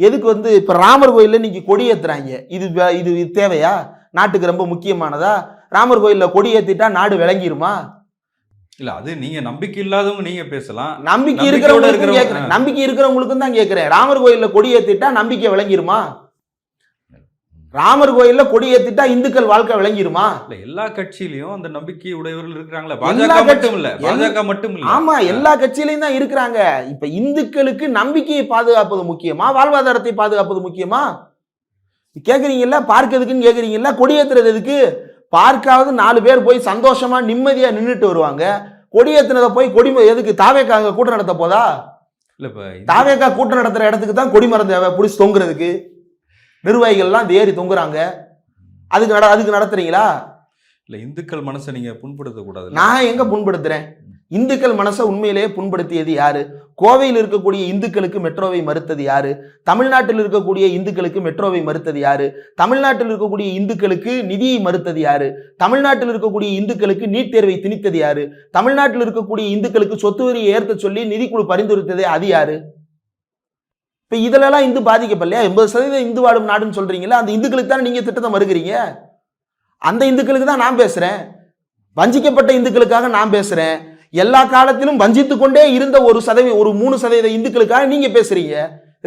எதுக்கு வந்து இப்ப ராமர் கோயில்ல இன்னைக்கு கொடி ஏத்துறாங்க? இது இது இது தேவையா? நாட்டுக்கு ரொம்ப முக்கியமானதா? ராமர் கோயில்ல கொடி ஏத்திட்டா நாடு விளங்கிருமா? இல்ல அது நீங்க நம்பிக்கை இல்லாதவங்க நீங்க பேசலாம். நம்பிக்கை நம்பிக்கையோட இருக்கிறவங்களுக்கும் இருக்கிறவங்க- கேட்கிறேன் நம்பிக்கை இருக்கிறவங்களுக்கும் தான் கேட்கிறேன் ராமர் கோயில்ல கொடி ஏத்திட்டா நம்பிக்கை விளங்கிருமா? ராமர் கோயில்ல கொடி ஏத்திட்டா இந்துக்கள் வாழ்க்கை விளங்கிருமா? இல்ல எல்லா கட்சியிலயும் அந்த நம்பிக்கை உடையவர்கள் இருக்கிறாங்களா. பாஜக மட்டும் இல்ல பாஜக மட்டும் இல்ல ஆமா எல்லா கட்சியிலையும் தான் இருக்கிறாங்க. இப்ப இந்துக்களுக்கு நம்பிக்கையை பாதுகாப்பது முக்கியமா? வாழ்வாதாரத்தை பாதுகாப்பது முக்கியமா? கேக்குறீங்கல்ல? பார்க்கறதுக்குன்னு கேக்குறீங்கல்ல? கொடியேத்துறது எதுக்கு? பார்க்காவது நாலு பேர் போய் சந்தோஷமா நிம்மதியா நின்றுட்டு வருவாங்க. கொடியேத்துனதை போய் கொடி எதுக்கு? தாவேக்காக கூட்டம் நடத்த போதா? இல்ல இப்ப தாவேக்கா கூட்டம் நடத்துற இடத்துக்கு தான் கொடிமரம் தேவை பிடிச்சி தொங்குறதுக்கு. நிர்வாகிகள்லாம் அந்த ஏறி தொங்குறாங்க. அதுக்கு நட அதுக்கு நடத்துறீங்களா? இல்ல இந்துக்கள் மனசை நீங்க புண்படுத்த கூடாது நான் எங்க புண்படுத்துறேன்? இந்துக்கள் மனசை உண்மையிலேயே புண்படுத்தியது யாரு? கோவையில் இருக்கக்கூடிய இந்துக்களுக்கு மெட்ரோவை மறுத்தது யாரு? தமிழ்நாட்டில் இருக்கக்கூடிய இந்துக்களுக்கு மெட்ரோவை மறுத்தது யாரு? தமிழ்நாட்டில் இருக்கக்கூடிய இந்துக்களுக்கு நிதியை மறுத்தது யாரு? தமிழ்நாட்டில் இருக்கக்கூடிய இந்துக்களுக்கு நீட் தேர்வை திணித்தது யாரு? தமிழ்நாட்டில் இருக்கக்கூடிய இந்துக்களுக்கு சொத்து வரியை ஏற்க சொல்லி நிதிக்குழு பரிந்துரைத்ததே அது யாரு? இப்போ இதுலலாம் இந்து பாதிக்கப்படலையா? எண்பது சதவீதம் இந்து வாடும் நாடுன்னு சொல்கிறீங்களா அந்த இந்துக்களுக்கு தான் நீங்கள் திட்டத்தை மறுக்கிறீங்க? அந்த இந்துக்களுக்கு தான் நான் பேசுகிறேன் வஞ்சிக்கப்பட்ட இந்துக்களுக்காக நான் பேசுகிறேன் எல்லா காலத்திலும் வஞ்சித்து கொண்டே இருந்த ஒரு சதவீதம் ஒரு மூணு சதவீத இந்துக்களுக்காக நீங்கள் பேசுகிறீங்க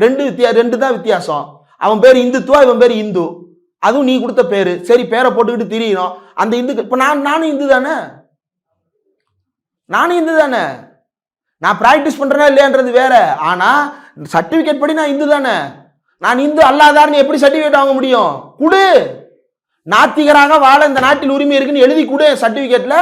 ரெண்டு வித்தியா ரெண்டு தான் வித்தியாசம். அவன் பேர் இந்துத்துவா இவன் பேர் இந்து. அதுவும் நீ கொடுத்த பேர். சரி பேரை போட்டுக்கிட்டு திரியணும் அந்த இந்துக்கள் இப்போ நான் நானும் இந்து தானே? நானும் இந்து தானே? நான் ப்ராக்டிஸ் பண்ணுறேன்னா இல்லையான்றது வேற. ஆனால் சர்டிஃபிகேட் படி நான் இந்து தானே? நான் இந்து அல்லாதார்னு எப்படி சர்டிஃபிகேட் வாங்க முடியும்? குடு. நாத்திகராக வாழ இந்த நாட்டில் உரிமை இருக்குன்னு எழுதி கொடு சர்டிஃபிகேட்டில்